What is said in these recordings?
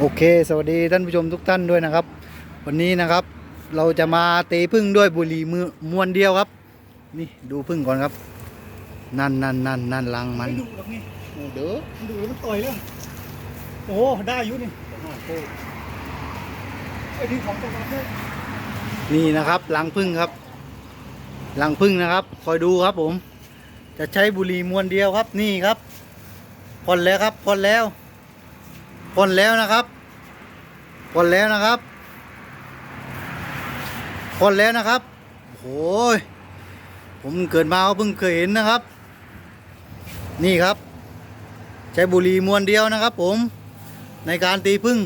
โอเค สวัสดีท่านผู้ชมทุกท่านด้วยนะครับ วันนี้นะครับ เราจะมาตีพึ่งด้วยบุหรี่มือมวนเดียวครับ นี่ดูพึ่งก่อนครับ นั่นนั่นนั่นนั่นลังมันไม่ดุหรอกนี่เด้อมันดุแล้วมันต่อยเรื่องโอ้โหได้อยู่นี่ไอ้ที่ของตัวมันเนี่ยนี่นะครับลังพึ่งครับลังพึ่งนะครับ คอยดูครับผม จะใช้บุหรี่มวนเดียวครับนี่ครับพ่นแล้วครับพ่นแล้ว พ่นแล้วนะครับพ่นแล้วนะครับพ่นแล้วนะครับโอ้ยผมเกิดมาก็เพิ่งเคยเห็นนะครับ นี่ครับใช้บุหรี่มวนเดียวนะครับ ผมในการตีพึ่ง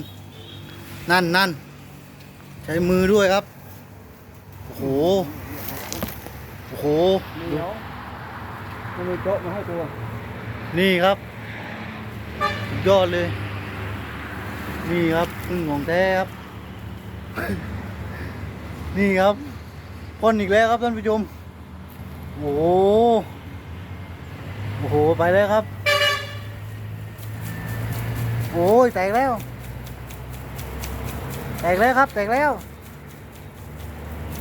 นั่นนั่นใช้มือด้วยครับโอ้โหโอ้โหเหนียวมันมีโจ๊ะมาให้ตัว นี่ครับสุดยอดเลย นี่ครับพึ่งของแท้ครับ นี่ครับพ่นอีกแล้วครับท่านผู้ชมโอ้โหโอ้โหไปแล้วครับ โอ้ยแตกแล้ว แตกแล้วครับ แตกแล้ว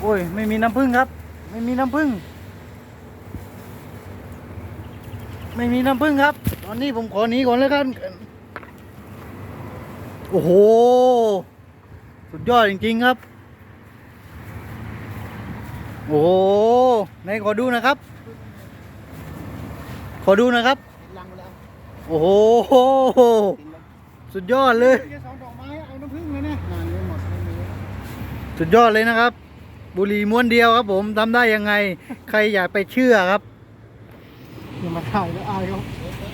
โอ้ยไม่มีน้ำผึ้งครับ ไม่มีน้ำผึ้งไม่มีน้ำผึ้งครับ ตอนนี้ผมขอหนีก่อนแล้วกัน โอ้โห สุดยอดจริงๆครับ โอ้โหไหนขอดูนะครับ ขอดูนะครับลังไปแล้วโอ้โหกินแล้วสุดยอดเลยแค่สองดอกไม้เอาน้ำผึ้งเลยเนี่ยนานไม่หมดไม่มีสุดยอดเลยนะครับ บุหรี่ม้วนเดียวครับ ผมทำได้ยังไง ใครอยากไปเชื่อครับอย่ามาถ่ายแล้วอายเขา